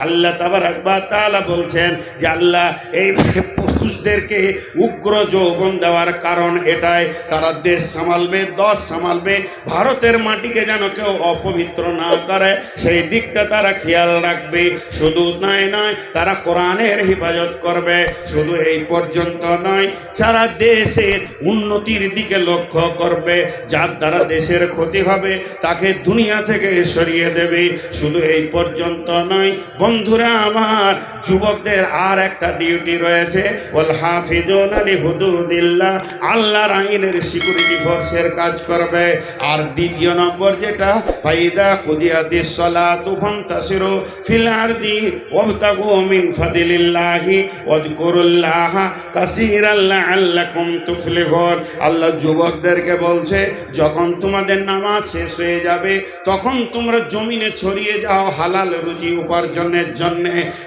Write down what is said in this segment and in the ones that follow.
আল্লাহ তাবার আকবা তালা বলছেন যে আল্লাহ এই পুরুষদেরকে উগ্র যৌবন দেওয়ার কারণ এটাই। তারা দেশ সামালবে, দশ সামালবে, ভারতের মাটিকে যেন কেউ অপবিত্র না করে, সেই দিকটা তারা খেয়াল রাখবে। শুধু নয় নয়, তারা কোরআনের হেফাজত করবে। শুধু এই পর্যন্ত নয় সারা দেশের উন্নতির দিকে লক্ষ্য করবে, যার দ্বারা দেশের ক্ষতি হবে, তাকে দুনিয়া থেকে সরিয়ে দেবে। শুধু এই পর্যন্ত নয়, বন্ধুরা আমার, যুবকদের আর একটা ডিউটি রয়েছে। আল্লাহর সিকিউরিটি কাজ করবে। আর দ্বিতীয় নম্বর যেটা সলা তুফান তাসিরু ফিল আরদি ওয়াবতাগু ফাদিলিল্লাহি ওয়াজকুরুল্লাহ কাসীরান লাআল্লাকুম তুফলিহুন। আল্লাহ যুবকদেরকে বলছে, যখন তোমাদের নামাজ শেষ হয়ে যাবে, তখন তোমরা জমিনে ছড়িয়ে যাও হালাল রুজি উপার্জনের জন্য।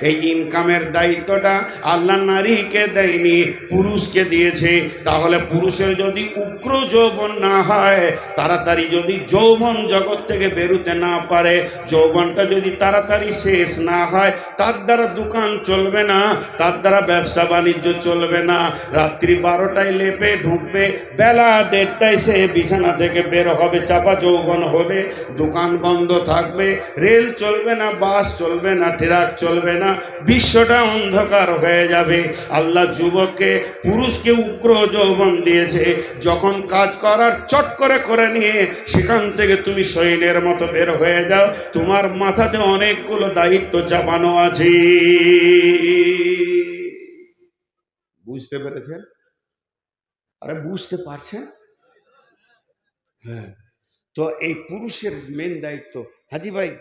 এই ইনকামের দায়িত্বটা আল্লাহ নারীকে দেয়নি, পুরুষকে দিয়েছে। তাহলে পুরুষের যদি উগ্র যৌবন না হয়, তাড়াতাড়ি যদি যৌবন জগৎ থেকে বেরোতে না পারে, যৌবনটা যদি তাড়াতাড়ি শেষ না হয়, তার দ্বারা দোকান চলবে না, তার দ্বারা ব্যবসা বাণিজ্য চলবে না। রাত্রি বারোটায় লেপে, ঢুকবে, বেলা দেড়টায় সে বিছানা থেকে বের হবে, চাপা যৌবন হবে, দোকান বন্ধ থাকবে, রেল চলবে না, বাস চলবে না, ট্রাক চলবে না, বিশ্বটা অন্ধকার হয়ে যাবে। আল্লাহ যুবককে, পুরুষকে উগ্র যৌবন দিয়েছে। যখন কাজ করার চট করে করে নিয়ে সেখান থেকে তুমি সৈন্যের মতো বের হয়ে যাও। তোমার মাথাতে অনেকগুলো দায়িত্ব চাপানো আছে। বুঝতে পেরেছেন? আরে, বুঝতে পারছেন? হ্যাঁ। তো এই পুরুষের মেন দায়িত্ব, হাজি ভাই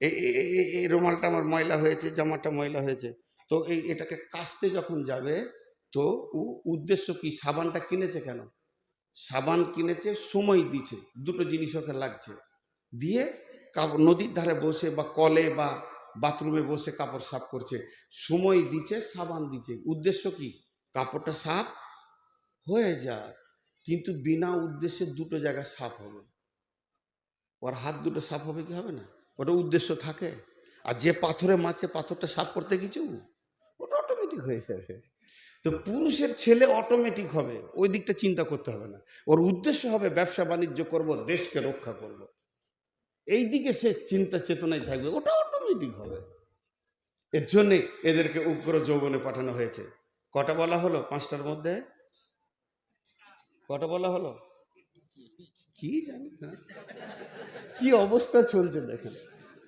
এই রুমালটা আমার ময়লা হয়েছে, জামাটা ময়লা হয়েছে। তো এই এটাকে কাচতে যখন যাবে, তো ও উদ্দেশ্য কি? সাবানটা কিনেছে কেন? সাবান কিনেছে, সময় দিছে। দুটো জিনিস ওকে লাগছে। দিয়ে কাপড় নদীর ধারে বসে বা কলে বা বাথরুমে বসে কাপড় সাফ করছে। সময় দিচ্ছে সাবান দিচ্ছে উদ্দেশ্য কি? কাপড়টা সাফ হয়ে যাক কিন্তু বিনা উদ্দেশ্যে দুটো জায়গা সাফ হবে। ওর হাত দুটো সাফ হবে কি হবে না? ওটা উদ্দেশ্য থাকে। আর যে পাথরে মাছে পাথরটা সাফ করতে ওটা অটোমেটিক হয়ে যাবে। তো পুরুষের ছেলে অটোমেটিক হবে, ওই দিকটা চিন্তা করতে হবে না। ওর উদ্দেশ্য হবে ব্যবসা বাণিজ্য করব, দেশকে রক্ষা করব। এই দিকে সে চিন্তা চেতনায় থাকবে, ওটা অটোমেটিক হবে। এর জন্যে এদেরকে উগ্র যৌবনে পাঠানো হয়েছে। কটা বলা হলো পাঁচটার মধ্যে? কটা বলা হলো? কি জানি না। কি অবস্থা চলছে দেখেন।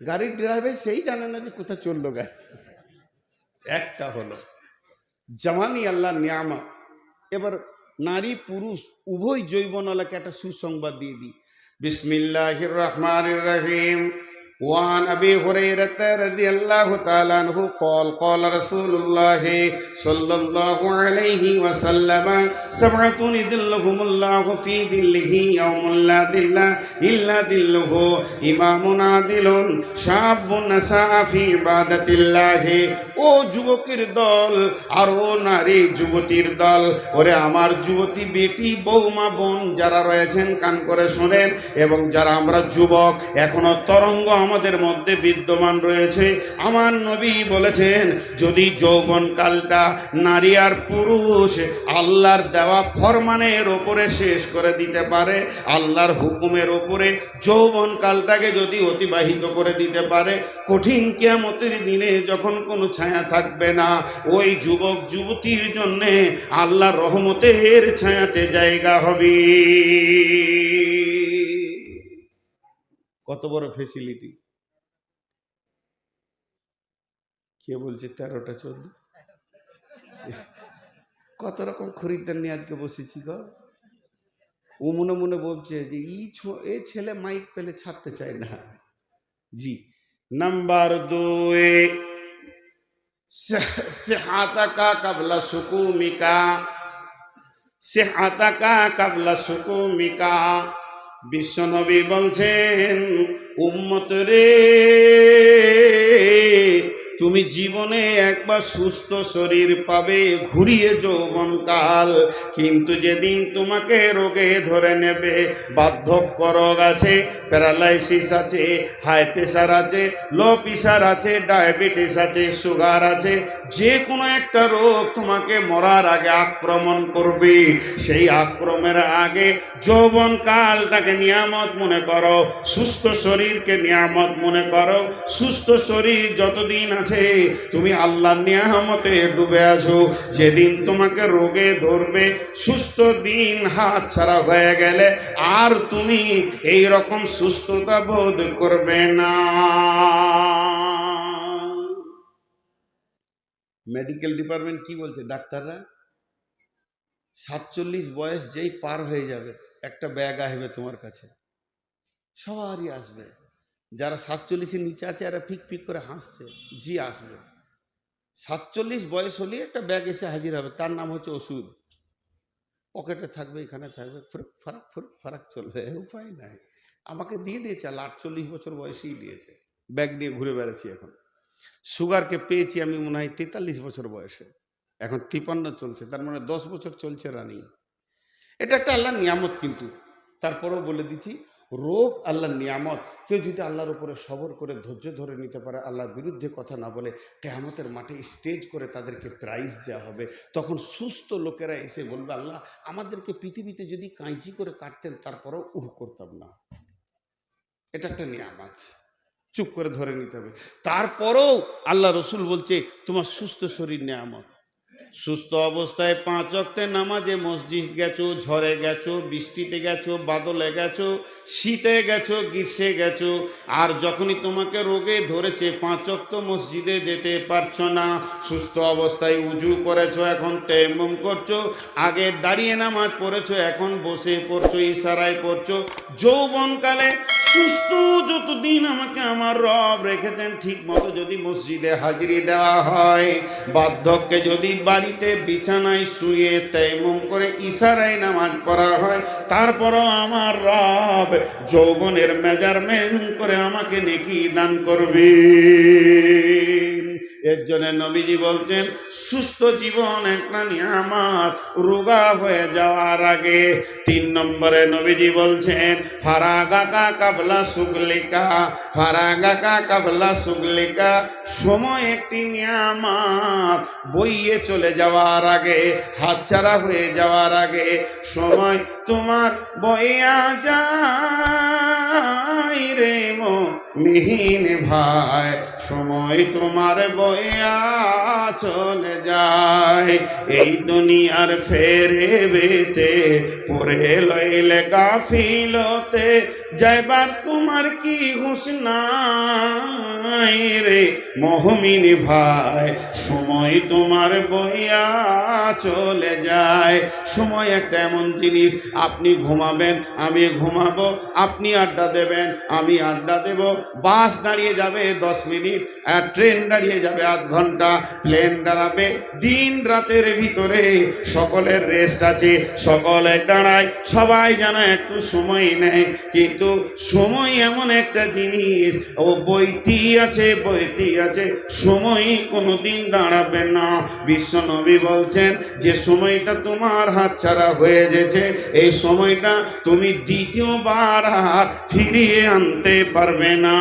গাড়ির ড্রাইভার সেই জানে না যে কোথায় চলল গাড়ি। একটা হলো। জামানি আল্লাহ নিয়ামা এবার নারী পুরুষ উভয় জৈবনলাকে একটা সুসংবাদ দিয়ে দিই। বিসমিল্লাহির রহমানির রহিম। وعن ابي هريره رضي الله تعالى عنه قال قال رسول الله صلى الله عليه وسلم سبعه يذلهم الله في ظله يوم لا ظل الا ظله امام عادل شاب نساء في عباده الله ও যুবকের দল আর ও নারী যুবতীর দল ওরে আমার যুবতী বেটি বৌমা বোন যারা রয়েছেন কান করে শোনেন এবং যারা আমরা যুবক এখনো তরঙ্গ আমাদের মধ্যে বিদ্যমান রয়েছে। আমার নবী বলেছেন, যদি যৌবন কালটা নারী আর পুরুষ আল্লাহর দেওয়া ফরমানের ওপরে শেষ করে দিতে পারে, আল্লাহর হুকুমের ওপরে যৌবন কালটাকে যদি অতিবাহিত করে দিতে পারে, কঠিন কিয়ামতের দিনে যখন কোনো ছায়া থাকবে না, ওই যুবক যুবতীর জন্যে আল্লাহ রহমতের ছায়াতে জায়গা হবে। কত বড় ফেসিলিটি কে বলছে তেরোটা চোদ্দ? কত রকম খরিদ্দার নিয়ে আজকে বসেছি গো? ও মনে মনে বলছে যে, ই এ ছেলে মাইক পেলে ছাড়তে চায় না। জি, নাম্বার দুই সেহাতাকা কাবলা সুকুমিকা সেহাতাকা কাবলা সুকুমিকা বিশ্বনবী বলছেন উম্মত রে তুমি জীবনে একবার সুস্থ শরীর পাবে, ঘুরিয়ে যৌবনকাল। কিন্তু যেদিন তোমাকে রোগে ধরে নেবে, বার্ধক্য রোগ আছে, প্যারালাইসিস আছে, হাই প্রেশার আছে, লো প্রেশার আছে, ডায়াবেটিস আছে, সুগার আছে যে কোনো একটা রোগ তোমাকে মরার আগে আক্রমণ করবে। সেই আক্রমণের আগে যৌবন কালটাকে নিয়ামত মনে করো, সুস্থ শরীরকে নিয়ামত মনে করো, সুস্থ শরীর যতদিন আছে তুমি আল্লাহর নিয়ামতে ডুবে আছো। যেদিন তোমাকে রোগে ধরবে, সুস্থ দিন হাত ছাড়া হয়ে গেলে আর তুমি এই রকম সুস্থতা বোধ করবে না। মেডিকেল ডিপার্টমেন্ট কি বলছে ডাক্তাররা? সাতচল্লিশ বয়স যেই পার হয়ে যাবে, একটা ব্যাগ আসবে তোমার কাছে, সবারই আসবে। যারা সাতচল্লিশের নিচে আছে, এরা ফিক ফিক করে হাসছে। জি, আসবে। সাতচল্লিশ বয়স হলে একটা ব্যাগ এসে হাজির হবে। তার নাম হচ্ছে ওষুধ। পকেটে থাকবে, এখানে থাকবে, ফুরুক, ফারাক ফুরুক, ফারাক চলবে। উপায় নাই। আমাকে দিয়ে দিয়েছে আল আটচল্লিশ বছর বয়সেই দিয়েছে। ব্যাগ নিয়ে ঘুরে বেড়াচ্ছি এখন। সুগারকে পেয়েছি আমি মনে হয় তেতাল্লিশ বছর বয়সে। এখন তিপান্ন চলছে, তার মানে দশ বছর চলছে রানিং। এটা একটা আল্লাহর নিয়ামত কিন্তু। তারপরেও বলে দিচ্ছি রোগ আল্লাহর নিয়ামত। কেউ যদি আল্লাহর উপরে সবর করে, ধৈর্য ধরে নিতে পারে, আল্লাহর বিরুদ্ধে কথা না বলে, কেয়ামতের মাঠে স্টেজ করে তাদেরকে প্রাইজ দেওয়া হবে। তখন সুস্থ লোকেরা এসে বলবে, আল্লাহ, আমাদেরকে পৃথিবীতে যদি কাঁচি করে কাটতেন, তারপরেও উহ করতাম না। এটা একটা নিয়ামত। চুপ করে ধরে নিতে হবে। তারপরেও আল্লাহ রসুল বলছে, তোমার সুস্থ শরীর নিয়ামত। সুস্থ অবস্থায় পাঁচ অক্টে নামাজে মসজিদ গেছো, ঝড়ে গেছো, বৃষ্টিতে গেছো, বাদলে গেছো, শীতে গেছো, গ্রীষ্মে গেছো, আর যখনই তোমাকে রোগে ধরেছে, পাঁচ অক্ট মসজিদে যেতে পারছ না। সুস্থ অবস্থায় উজু করেছ, এখন তেমম করছ, আগে দাঁড়িয়ে নামাজ পড়েছো, এখন বসে পড়ছো, ইশারায় পড়ছো, যৌবনকালে সুস্থ যতদিন আমাকে আমার রব রেখেছেন ঠিক মতো যদি মসজিদে হাজিরি দেওয়া হয়, বার্ধক্যে যদি বাড়িতে বিছানায় শুয়ে তেমন করে ইশারায় নামাজ পড়া হয়, তারপরও আমার রব যৌবনের মেজারমেন্ট করে আমাকে নেকি দান করবে। এর জন্য নবীজি বলছেন, সুস্থ জীবন একটা নিয়ামত, রোগা হয়ে যাওয়ার আগে। তিন নম্বরে নবীজি বলছেন, ফারাগাকা কাবলা সুগলিকা, ফারাগাকা কাবলা সুগলিকা, সময় একটি নিয়ামত, বইয়ে চলে যাওয়ার আগে, হাতছাড়া হয়ে যাওয়ার আগে, সময় তোমার বইয়া যায় রে মো মিহিন ভাই। সময় তোমার বইয়া চলে যায়। এই দুনিয়ার ফেরে বেতে পরে লইলে গাফিলতে যাইবার তোমার কি হুশ নাই রে মহমিন ভাই? সময় তোমার বইয়া চলে যায়। সময় একটা এমন জিনিস আপনি ঘুমাবেন, আমি ঘুমাবো, আপনি আড্ডা দেবেন, আমি আড্ডা দেব। বাস দাঁড়িয়ে যাবে দশ মিনিট, আর ট্রেন দাঁড়িয়ে যাবে আধ ঘণ্টা, প্লেন দাঁড়াবে দিন রাতের ভিতরে। সকলের রেস্ট আছে, সকলে দাঁড়ায়, সবাই যেন একটু সময় নেয়। কিন্তু সময় এমন একটা জিনিস, ও বইতি আছে বইতি আছে, সময় কোনো দিন দাঁড়াবে না। বিশ্বনবী বলছেন, যে সময়টা তোমার হাতছাড়া হয়ে গেছে, এই সময়টা তুমি দ্বিতীয়বার আর ফিরিয়ে আনতে পারবে না।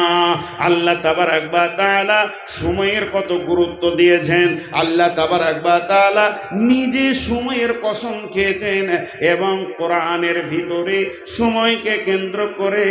আল্লাহ তাবার একবার তালা সময়ের কত গুরুত্ব দিয়েছেন। আল্লাহ তাবার একবার তালা নিজে সময়ের কসম খেয়েছেন এবং কোরআনের ভিতরে সময়কে কেন্দ্র করে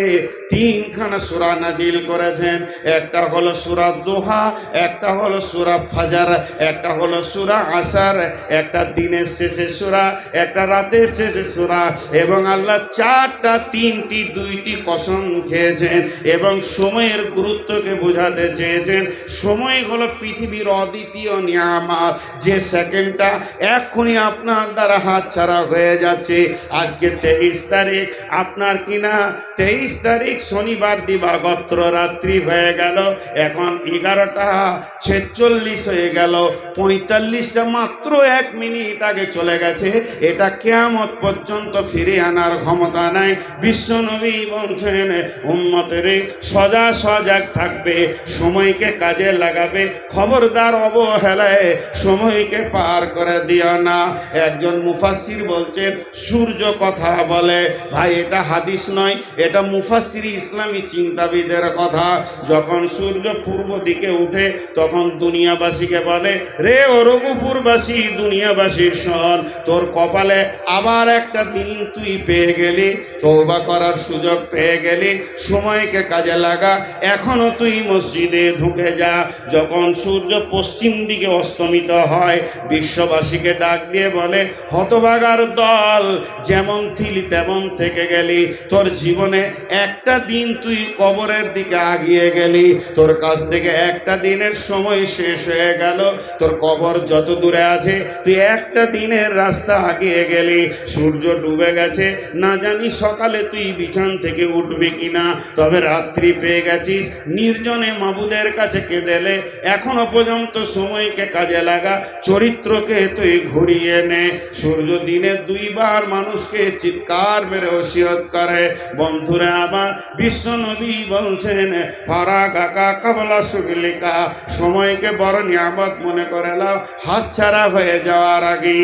তিনখানা সুরা নাজিল করেছেন। একটা হলো সুরা দোহা, একটা হলো সুরা ফাজার, একটা হলো সুরা আসার, একটা দিনের শেষে সুরা, একটা রাতের শেষে সুরা এবং আল্লাহ চারটা, তিনটি, দুইটি কসম খেয়েছেন এবং সময়ের গুরুত্বকে বোঝাতে চেয়েছেন। সময় হলো পৃথিবীর অদ্বিতীয় নিয়ামত। যে সেকেন্ডটা এক্ষুনি আপনার দ্বারা হাত ছাড়া হয়ে যাচ্ছে। আজকে তেইশ তারিখ, আপনার কিনা? তেইশ তারিখ শনিবার দিবাগত্র রাত্রি হয়ে গেল। এখন এগারোটা ছেচল্লিশ হয়ে গেল। পঁয়তাল্লিশটা মাত্র এক মিনিট আগে চলে গেছে। এটা কেয়ামত পর্যন্ত ফিরে আনার ক্ষমতা নাই। বিশ্বনবী বলছেন, উম্মতের সজা সজাগ থাকবে, সময়কে কাজে লাগাবে, খবরদার অবহেলায় সময়কে পার করে দিও না। একজন মুফাসির বলছেন, সূর্য কথা বলে। ভাই, এটা হাদিস নয়, এটা মুফাসির ইসলামী চিন্তাবিদের কথা। যখন সূর্য পূর্ব দিকে উঠে, তখন দুনিয়াবাসীকে বলে, রে ও রঘুপুরবাসী, দুনিয়াবাসীর শোন তোর কপালে আবার একটা দিন তুই পেয়ে গেলি তৌবা করার সুযোগ পেয়ে গেলি, সময়কে কাজে লাগা। এখনও তুই মসজিদে ঢুকে যা। যখন সূর্য পশ্চিম দিকে অস্তমিত হয়, বিশ্ববাসীকে ডাক দিয়ে বলে, হতভাগার দল, যেমন থিলি তেমন থেকে গেলি। তোর জীবনে একটা দিন তুই কবরের দিকে আগিয়ে গেলি। তোর কাছ থেকে একটা দিনের সময় শেষ হয়ে গেল। তোর কবর যত দূরে আছে, তুই একটা দিনের রাস্তা আগিয়ে গেলি। সূর্য ডুবে গেছে। না জানি সকালে তুই বিছান থেকে উঠবি কিনা, তবে রাত্রি পেয়ে গেছিস। নির্জনে মাবুদের কাছে কেঁদেলে এখনও পর্যন্ত সময়কে কাজে লাগা। চরিত্রকে তুই ঘুরিয়ে নে। সূর্য দিনে দুইবার মানুষকে চিৎকার মেরে ওসিয়ত করে। বন্ধুরা আমার বিশ্ব নবী বলছেন, ফারা কাকা কাবলা সুগলিকা, সময়কে বড় নিয়ামত মনে করে নাও। হাত ছাড়া হয়ে যাওয়ার আগে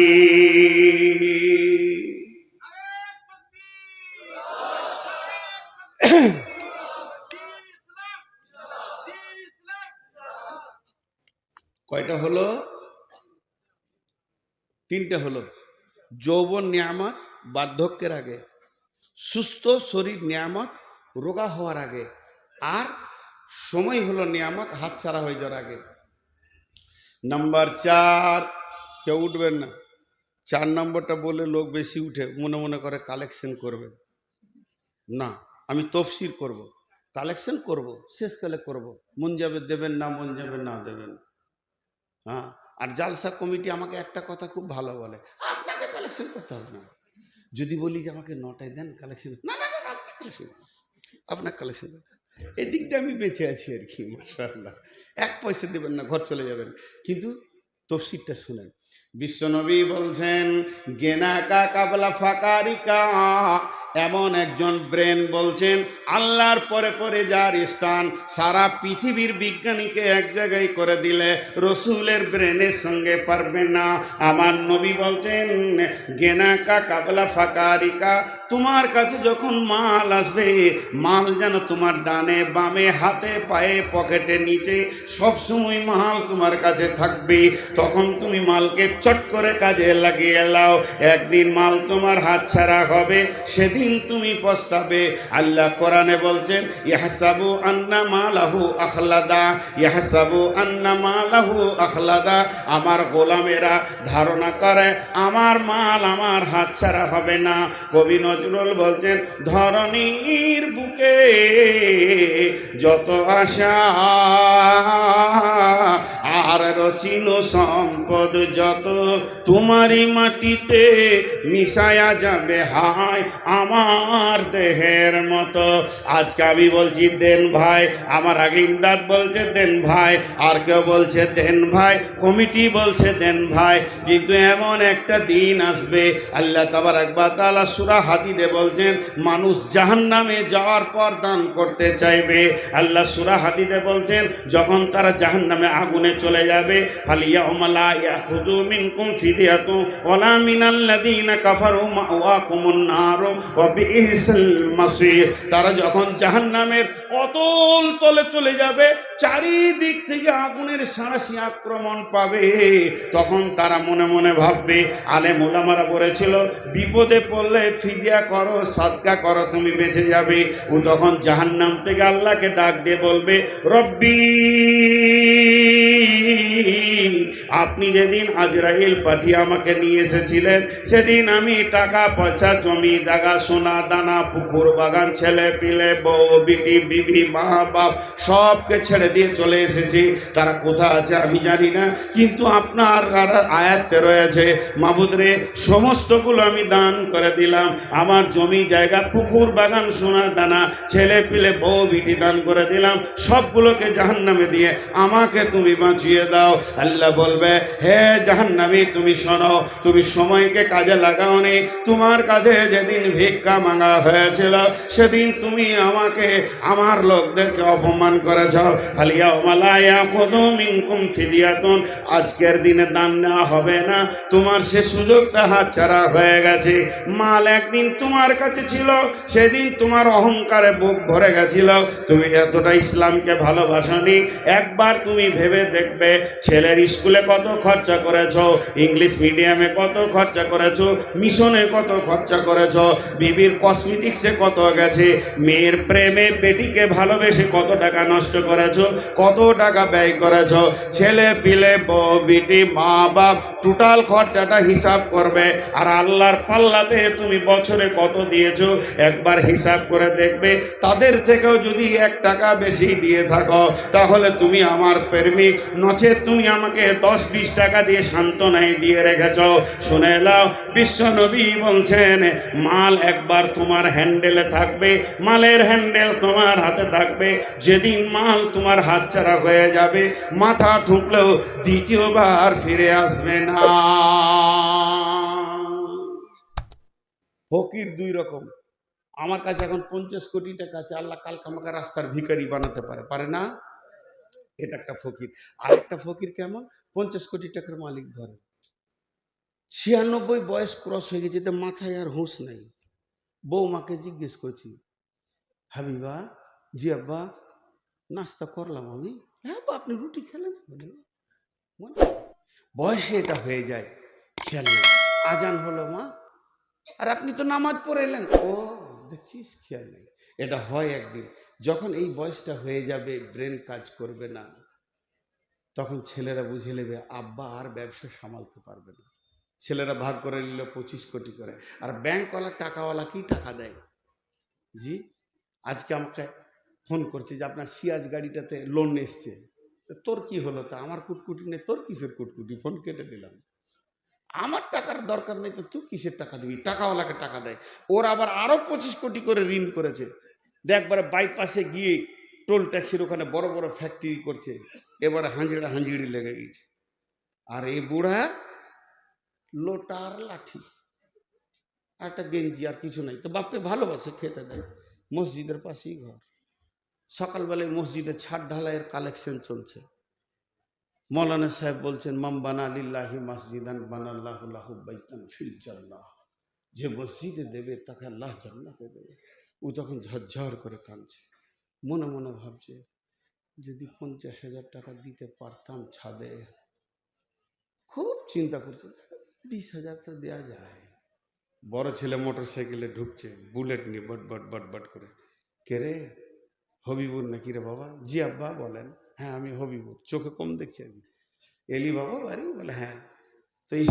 কয়টা হলো? তিনটে হলো। যৌবন, নিয়ামত, বার্ধক্যের আগে। সুস্থ শরীর, নিয়ামত, রোগা হওয়ার আগে। আর সময় হলো নিয়ামত হাতছাড়া হয়ে যাওয়ার আগে। নাম্বার চার, কেউ উঠবেন না। চার নম্বরটা বলে লোক বেশি উঠে, মনে মনে করে কালেকশন করবে। না, আমি তফসির করব। কালেকশন করব শেষকালে করব। মন যাবে দেবেন না, মন যাবে না দেবেন। হ্যাঁ? আর জালসা কমিটি আমাকে একটা কথা খুব ভালো বলে, আপনাকে কালেকশন করতে হবে না। যদি বলি যে আমাকে নটায় দেন কালেকশন না না না আপনার কালেকশন আপনার কালেকশন করতে এই এদিক দিয়ে আমি বেঁচে আছি আর কি মাসাল্লাহ এক পয়সা দেবেন না, ঘর চলে যাবেন। কিন্তু তফসিরটা শুনেন বিশ্বনবী বলছেন, গেনা কা কাবলা ফাকারিকা? এমন একজন ব্রেন বলছেন, আল্লাহর পরে পরে যার স্থান সারা পৃথিবীর বিজ্ঞানীকে এক জায়গায় করে দিলে রসুলের ব্রেনের সঙ্গে পারবে না। আমার নবী বলছেন, গেনা কা কাবলা ফাকারিকা? তোমার কাছে যখন মাল আসবে, মাল যেন তোমার ডানে বামে হাতে পায়ে পকেটে নিচে সবসময় মাল তোমার কাছে থাকবে। তখন তুমি মালকে চট করে কাজে লাগিয়ে লাও একদিন মাল তোমার হাত ছাড়া হবে, সেদিন তুমি পস্তাবে। আল্লাহ কোরআনে বলছেন ইহসাবু আন্না মালাহু আখলাদা ইহসাবু আন্না মালাহু আখলাদা। আমার গোলামেরা ধারণা করে, আমার মাল আমার হাত ছাড়া হবে না। কবি নজরুল বলছেন, ধরণীর বুকে যত আশা, আর রচিল সম্পদ যত তোমারই মাটিতে মিশায়া যাবে হায় আমার দেহের মতো। আজকে আমি বলছি, দেন ভাই, আমার আগে ইমদাদ বলছে, দেন ভাই, আর কেউ বলছে, দেন ভাই, কমিটি বলছে, দেন ভাই। কিন্তু এমন একটা দিন আসবে, আল্লাহ তাবার একবার তালা সুরা হাদিদে বলছেন, মানুষ জাহান নামে যাওয়ার পর দান করতে চাইবে। আল্লাহ সুরা হাদিদে বলছেন, যখন তারা জাহান নামে আগুনে চলে যাবে ফালিয়া ওমালা ইয়াখুদু মিনকুম ফিদিয়াতু ওয়ালা মিনাল্লাযীনা কাফারু মাওয়াকুমুন নার ওয়া বিইসাল মাসির। তারা যখন জাহান্নামের অতল তলে চলে যাবে, চারিদিক থেকে আগুনের সাঁড়াশি আক্রমণ পাবে। তখন তারা মনে মনে ভাববে, আলেম ওলামারা বলেছিল, বিপদে পড়লে ফিদিয়া করো, সাদকা করো, তুমি বেঁচে যাবে। ও তখন জাহান্নাম থেকে আল্লাহকে ডাক দিয়ে বলবে, রব্বি, আপনি যেদিন আজরাইল পাঠিয়ে আমাকে নিয়ে এসেছিলেন। সেদিন আমি টাকা পয়সা, জমি, দাগা, সোনা, দানা, পুকুর, বাগান, ছেলে পিলে, বউ, বিটি, বিবি, মা, বাপ, সবকে ছেড়ে দিয়ে চলে এসেছি। তারা কোথা আছে আমি জানি না, কিন্তু আপনার আয়াতে রয়েছে মাবুদরে সমস্তগুলো আমি দান করে দিলাম। আমার জমি, জায়গা, পুকুর, বাগান, সোনা, দানা, ছেলে পিলে, বউ, বিটি দান করে দিলাম। সবগুলোকে জাহান্নামে দিয়ে আমাকে তুমি বাঁচিয়ে দাও। আল্লাহ বলবে, হে জাহান্নামী তুমি শোনো, তুমি সময়কে কাজে লাগাওনি। তোমার কাছে যেদিন ভিক্ষা মাঙা হয়েছিল, সেদিন তুমি আমাকে, আমার লোকদেরকে অপমান করেছ। হালিয়া মালায়া কত মিনকুম ফিদিয়াতুন। আজকের দিনে দান নেওয়া হবে না। তোমার সে সুযোগটা হাতছাড়া হয়ে গেছে। মাল একদিন তোমার কাছে ছিল, সেদিন তোমার অহংকারে বুক ভরে গেছিল। তুমি এতটা ইসলামকে ভালোবাসনি। একবার তুমি ভেবে দেখবে, ছেলের স্কুলে কত খরচা করেছ ইংলিশ মিডিয়ামে কত খরচা করেছ মিশনে কত খরচা করেছ, বিবির কসমেটিক্সে কত গেছে, মেয়ের প্রেমে পেটিকে ভালোবেসে কত টাকা নষ্ট করেছ, কত টাকা ব্যয় করেছ, ছেলে পিলে বিটি, মা বাপ টোটাল খরচাটা হিসাব করবে, আর আল্লাহর পাল্লাতে তুমি বছরে কত দিয়েছ, একবার হিসাব করে দেখবে, তাদের থেকেও যদি এক টাকা বেশি দিয়ে থাকো, তাহলে তুমি আমার প্রেমিক নচে তুমি আমাকে দশ বিশ টাকা দিয়ে সান্ত্বনায় দিয়ে রেখেছ। শুনে নাও, বিশ্ব নবী বলছেন, মাল একবার তোমার হ্যান্ডেলে থাকবে, মালের হ্যান্ডেল তোমার হাতে থাকবে, যেদিন মাল তোমার হাতছাড়া হয়ে যাবে, মাথা ঠুকলেও দ্বিতীয়বার ফিরে আসবে না। ফকির দুই রকম। আমার কাছে এখন পঞ্চাশ কোটি টাকা আছে, আল্লাহ কালকে আমাকে রাস্তার ভিকারি বানাতে পারে পারে না? এটা একটা ফকির। আরেকটা ফকির কেমন? পঞ্চাশ কোটি টাকার মালিক ধরে ছিয়ানব্বই বয়স ক্রস হয়ে গেছে মাথায় আর হুঁশ নেই। বৌমাকে জিজ্ঞেস করছি, হাবিবা, জি আব্বা, নাস্তা করলাম আমি? হ্যাঁ আব্বা, আপনি রুটি খেলেন? মনে বয়সে এটা হয়ে যায়, খেয়াল নেই। আজান হলো, মা। আর আপনি তো নামাজ পড়ে এলেন ও, দেখছিস, খেয়াল নেই। এটা হয় একদিন, যখন এই বয়সটা হয়ে যাবে, ব্রেন কাজ করবে না। তখন ছেলেরা বুঝে নেবে, আব্বা আর ব্যবসা সামালতে পারবে না। ছেলেরা ভাগ করে নিল পঁচিশ কোটি করে। আর ব্যাংকওয়ালা টাকাওয়ালা কি টাকা দেয়? জি, আজকে আমাকে ফোন করছে যে আপনার সিয়াজ গাড়িটাতে লোন এসছে। তোর কি হলো? তা আমার কুটকুটি নেই, তোর কিসের কুটকুটি? ফোন কেটে দিলাম। আমার টাকার দরকার নেই, তো তুই কিসের টাকা দিবি? টাকাওয়ালাকে টাকা দেয়। ওর আবার আরও পঁচিশ কোটি করে ঋণ করেছে। দেখবারে বাইপাসে গিয়ে টোল ট্যাক্সির ওখানে বড় বড় ফ্যাক্টরি করছে। এবারে হাঁজড়া হাঁজড়ি লেগে গেছে আর এই বুড়া লোটার লাঠি। একটা গেঞ্জি আর কিছু নাই। তো বাপকে ভালোবাসে, খেতে দেয়। মসজিদের পাশেই ঘর। সকালবেলায় মসজিদে ছাদ ঢালাইয়ের কালেকশন চলছে। মৌলানা সাহেব বলছেন, মাম বানা লিল্লাহি মসজিদান বানাল্লাহু বাইতান ফিল জান্নাহ। যে মসজিদে দেবে, তাকে আল্লাহ জান্নাতে দেবে। ও তখন ঝরঝর করে কাঁদছে। মনে মনে ভাবছে, যদি পঞ্চাশ হাজার টাকা দিতে পারতাম ছাদে। খুব চিন্তা করছে বিশ হাজার তো দেওয়া যায়। বড় ছেলে মোটর সাইকেলে ঢুকছে, বুলেট নিয়ে বট বট বট বট করে। কে রে? হবিবুর নাকি রে বাবা? জি আব্বা বলেন। হ্যাঁ আমি হবিবুর। চোখে কম দেখছি আমি। এলি বাবা বাড়ি? বলে হ্যাঁ। তো এই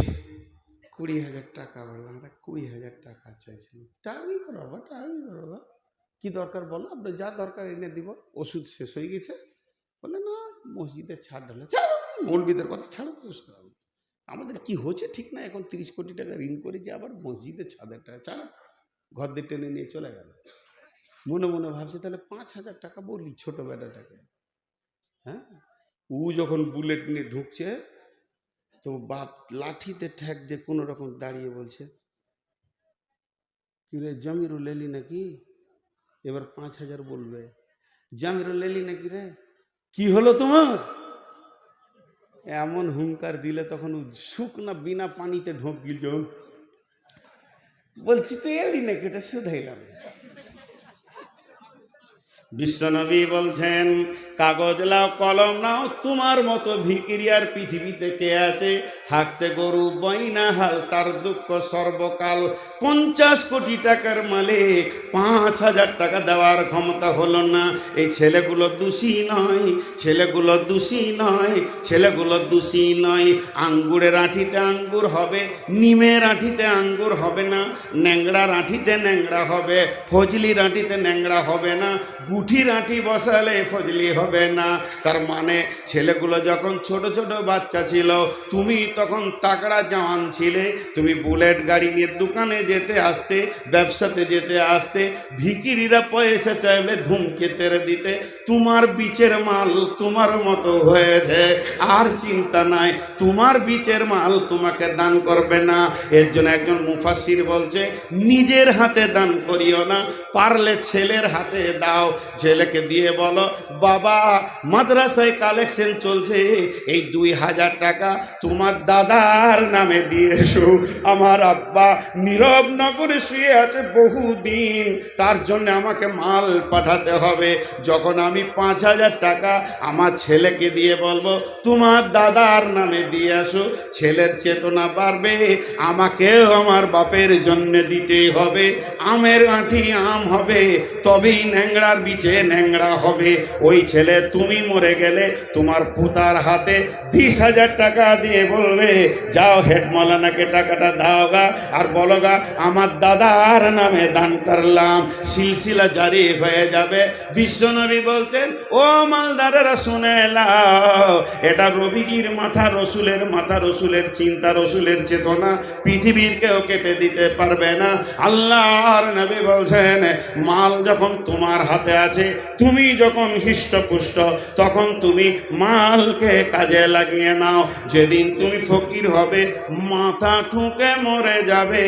কুড়ি হাজার টাকা বললাম কুড়ি হাজার টাকা চাইছিলাম টাকাই করো বাবা টাকাই করো বাবা। কী দরকার বলো? আপনার যা দরকার এনে দিব। ওষুধ শেষ হয়ে গেছে। বলে, না মসজিদের ছাড় ঢালে। ছাড়ো মৌলবিদের কথা ছাড়ো আমাদের কি হচ্ছে ঠিক না, এখন তিরিশ কোটি টাকা ঋণ করেছি আবার মসজিদের ছাদের টাকা, ছাড়ো ঘর দিয়ে টেনে নিয়ে চলে গেল। মনে মনে ভাবছে, তাহলে পাঁচ হাজার টাকা বলি ছোট বেটাটাকে হ্যাঁ? ও যখন বুলেট নিয়ে ঢুকছে, তো বাপ লাঠিতে ঠেক দিয়ে কোনো রকম দাঁড়িয়ে বলছে কিরে জমিরুল এলি নাকি? এবার পাঁচ হাজার বলবে। জামিরুল লেলি নাকি রে? কি হলো তোমার? এমন হুঙ্কার দিলে তখন শুকনা বিনা পানিতে ঢোক গিল বলছি তো এলি নাকি? এটা শুধাইলাম। বিশ্বনবী বলছেন, কাগজ লাও, কলম নাও, তোমার মতো ভিকিরিয়ার পৃথিবীতে কে আছে? থাকতে গরু, বইনা, হাল, তার দুঃখ সর্বকাল। পঞ্চাশ কোটি টাকার মালিক, পাঁচ হাজার টাকা দেওয়ার ক্ষমতা হলো না। এই ছেলেগুলো দোষী নয়, ছেলেগুলো দোষী নয়, ছেলেগুলো দোষী নয়। আঙ্গুরের আঁঠিতে আঙ্গুর হবে, নিমের আঁঠিতে আঙ্গুর হবে না। ন্যাংড়ার আঁঠিতে ন্যাংড়া হবে, ফজলির আঁঠিতে ন্যাংড়া হবে না। গুঠির রাঁটি বসালে ফজলি হবে না। তার মানে ছেলেগুলো যখন ছোট ছোট বাচ্চা ছিল, তুমি তখন তাকড়া জওয়ান ছিলে। তুমি বুলেট গাড়ি নিয়ে দোকানে যেতে আসতে, ব্যবসাতে যেতে আসতে, ভিকিরিরা পয়সা চাইবে ধুমকেতের দিতে। তোমার বিচের মাল তোমার মতো হয়েছে। আর চিন্তা নাই, তোমার বিচের মাল তোমাকে দান করবে না। এর জন্য একজন মুফাসির বলছে, নিজের হাতে দান করিও না, পারলে ছেলের হাতে দাও। ছেলেকে দিয়ে বলো, বাবা, মাদ্রাসায় কালেকশন চলছে, এই দুই হাজার টাকা তোমার দাদার নামে দিয়ে এসো। আমার আব্বা নীরব নগরে শুয়ে আছে বহুদিন, তার জন্য আমাকে মাল পাঠাতে হবে। যখন আমি পাঁচ হাজার টাকা আমার ছেলেকে দিয়ে বলব, তোমার দাদার নামে দিয়ে আসো, ছেলের চেতনা বাড়বে আমাকেও আমার বাপের জন্য দিতে হবে, আমের আঁটি আম হবে, তবেই ন্যাংড়ার বিচে ন্যাংড়া হবে, ওই ছেলে তুমি মরে গেলে তোমার পুতার হাতে বিশ হাজার টাকা দিয়ে বলবে, যাও হেড মৌলানাকে টাকাটা দাও গা, আর বলো গা, আমার দাদার নামে দান করলাম। সিলসিলা জারি হয়ে যাবে, বিশ্বনবী বলছেন, ও মালদারেরা, শুনে এটা রবিজির মাথা, রসুলের মাথা, রসুলের চিন্তা, রসুলের চেতনা। পৃথিবীর কেউ কেটে দিতে পারবে না। আল্লাহর নবী বলছেন, মাল যখন তোমার হাতে আছে, তুমি যখন হৃষ্টপুষ্ট, তখন তুমি মালকে কাজে লাগিয়ে নাও। যেদিন তুমি ফকির হবে, মাথা ঠুকে মরে যাবে,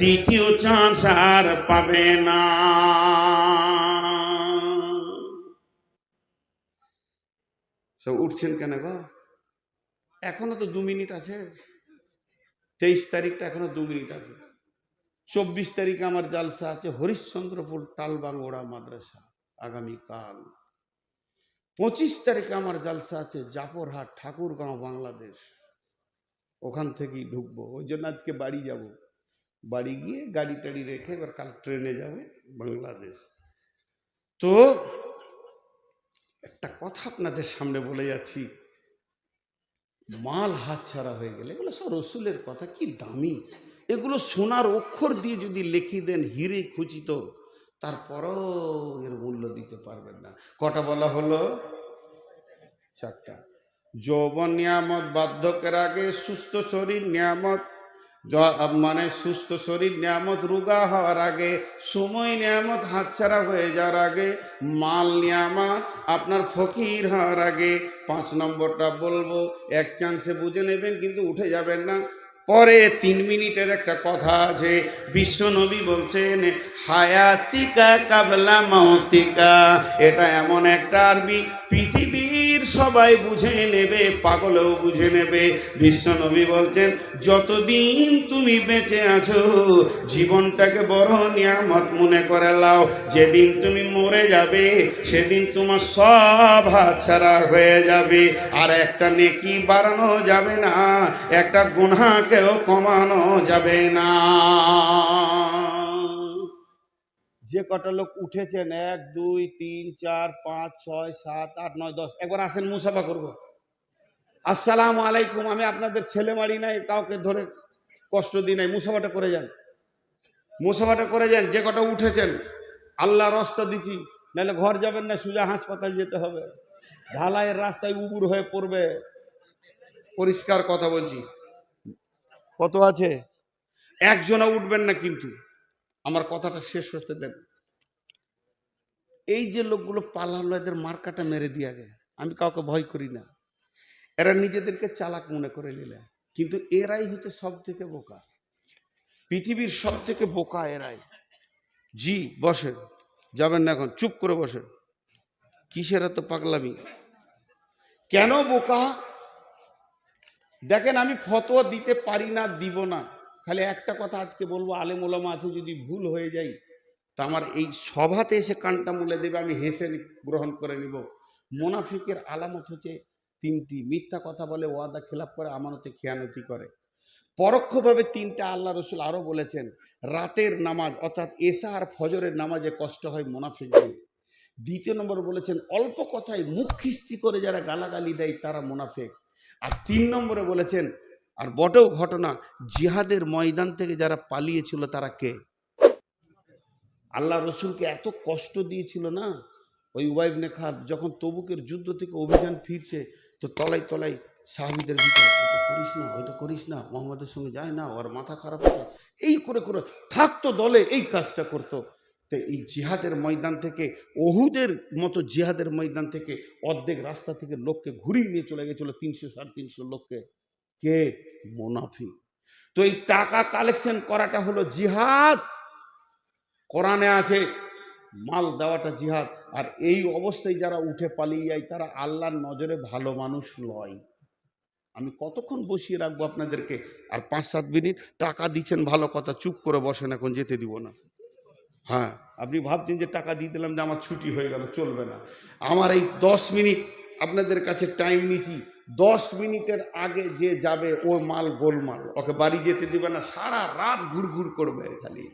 দ্বিতীয় চান্স আর পাবে না। সব উঠছেন কেন গো? এখনও তো দু মিনিট আছে। তেইশ তারিখটা এখনও দু মিনিট আছে। চব্বিশ তারিখে আমার জালসা আছে হরিশ্চন্দ্রপুর টালবাংওড়া মাদ্রাসা আগামীকাল। পঁচিশ তারিখে আমার জালসা আছে জাপরহাট ঠাকুরগাঁও, বাংলাদেশ। ওখান থেকেই ঢুকবো। ওই জন্য আজকে বাড়ি যাব। বাড়ি গিয়ে গাড়ি টাড়ি রেখে এবার কাল ট্রেনে যাবে বাংলাদেশ। তো একটা কথা আপনাদের সামনে বলে যাচ্ছি। মাল হাত ছাড়া হয়ে গেলে এগুলো সব রসুলের কথা, কি দামি। এগুলো সোনার অক্ষর দিয়ে যদি লিখিয়ে দেন হিরে খুচিত, তারপরও এর মূল্য দিতে পারবেন না। কটা বলা হলো? চারটা। যৌবন নিয়ামত, বার্ধক্যের আগে সুস্থ শরীর নিয়ামত মানে সুস্থ শরীর নিয়ামত, রোগা হওয়ার আগে, সময় নিয়ামত, হাতছাড়া হয়ে যাওয়ার আগে, মাল নিয়ামত, আপনার ফকির হওয়ার আগে, পাঁচ নম্বরটা বলব, এক চান্সে বুঝে নেবেন, কিন্তু উঠে যাবেন না। পরে তিন মিনিটের একটা কথা আছে বিশ্বনবী বলছেন, হায়াতিকা কাবলা মৌতিকা এটা এমন একটা আরবি পৃথিবীর সবাই বুঝে নেবে, পাগলেও বুঝে নেবে। বিশ্বনবী বলছেন, যতদিন তুমি বেঁচে আছো, জীবনটাকে বড় নিয়ামত মনে করে লাও। যেদিন তুমি মরে যাবে, সেদিন তোমার সব হাত ছাড়া হয়ে যাবে। আর একটা নেকি বাড়ানো যাবে না, একটা গুনাহকেও কমানো যাবে না। যে কটা লোক উঠেছেন, এক, দুই, তিন, চার, পাঁচ, ছয়, সাত, আট, নয়, দশ, একবার আসেন মুসাফা করব। আসসালাম আলাইকুম, আমি আপনাদের ছেলে মারি নাই, কাউকে ধরে কষ্ট দিই নাই, মুসাফাটা করে যান। মুসাফাটা করে যান, যে কটা উঠেছেন, আল্লাহ রাস্তা দিচ্ছি নাহলে ঘর যাবেন না, সোজা হাসপাতাল যেতে হবে। ঢালাইয়ের রাস্তায় উবুর হয়ে পড়বে। পরিষ্কার কথা বলছি। কত আছে? একজনও উঠবেন না কিন্তু। আমার কথাটা শেষ হতে দেন। এই যে লোকগুলো পালালো, এদের মার্কাটা মেরে দিয়ে আগে। আমি কাউকে ভয় করি না। এরা নিজেদেরকে চালাক মনে করে নিলে। কিন্তু এরাই হচ্ছে সব থেকে বোকা। পৃথিবীর সব থেকে বোকা এরাই। জি, বসেন। যাবেন না এখন। চুপ করে বসেন। কিসের এত পাগলামি? কেন বোকা? দেখেন, আমি ফতোয়া দিতে পারি না, দিব না। খালি একটা কথা আজকে বলব, আলেম ওলামা আছে, যদি ভুল হয়ে যাই, তা আমার এই সভাতে এসে কানটা মুলে দেবে, আমি হেসে গ্রহণ করে নিব। মোনাফিকের আলামত হচ্ছে তিনটি, মিথ্যা কথা বলে ওয়াদা খেলাপ করে, আমানতে খেয়ানতি করে। পরোক্ষভাবে তিনটা আল্লাহ রসুল আরও বলেছেন, রাতের নামাজ, অর্থাৎ এসা আর ফজরের নামাজে কষ্ট হয় মোনাফিকদের। দ্বিতীয় নম্বর বলেছেন, অল্প কথায় মুখ খিস্তি করে যারা গালাগালি দেয়, তারা মোনাফেক। আর তিন নম্বরে বলেছেন আর বটেও ঘটনা, জিহাদের ময়দান থেকে যারা পালিয়েছিল তারা কে? আল্লাহ রসুলকে এত কষ্ট দিয়েছিল না? ওই ওয়াইব নেখার যখন তবুকের যুদ্ধ থেকে অভিযান ফিরছে, তো তলাই তলাই সাহাবিদের ভিতরে করিস না, ওইটা করিস না, মোহাম্মদের সঙ্গে যায় না, ওর মাথা খারাপ হচ্ছে। এই করে করে থাকতো দলে, এই কাজটা করতো। তো এই জিহাদের ময়দান থেকে অহুদের মতো জিহাদের ময়দান থেকে অর্ধেক রাস্তা থেকে লোককে ঘুরিয়ে নিয়ে চলে গেছিল তিনশো সাড়ে তিনশো লোককে। কে? মোনাফি তো এই টাকা কালেকশন করাটা হলো জিহাদ। কোরআনে আছে, মাল দেওয়াটা জিহাদ। আর এই অবস্থায় যারা উঠে পালিয়ে যায়, তারা আল্লাহর নজরে ভালো মানুষ লয় আমি কতক্ষণ বসিয়ে রাখব আপনাদেরকে? আর পাঁচ সাত মিনিট টাকা দিচ্ছেন ভালো কথা, চুপ করে বসেন এখন, যেতে দিব না। হ্যাঁ আপনি ভাবছেন যে টাকা দিয়ে দিলাম যে আমার ছুটি হয়ে গেল, চলবে না। আমার এই দশ মিনিট আপনাদের কাছে টাইম নিচ্ছি। দশ মিনিটের আগে যে যাবে, ও মাল গোলমাল। ওকে বাড়ি যেতে দেবে না, সারা রাত ঘুরঘুর করবে খালি।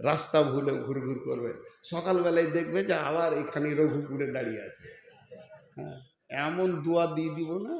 রাস্তা ভুলে ঘুরঘুর করবে। সকালবেলায় দেখবে যে আবার এখানে রঘুপুরে দাঁড়িয়ে আছে। হ্যাঁ এমন দোয়া দিয়ে দিব না।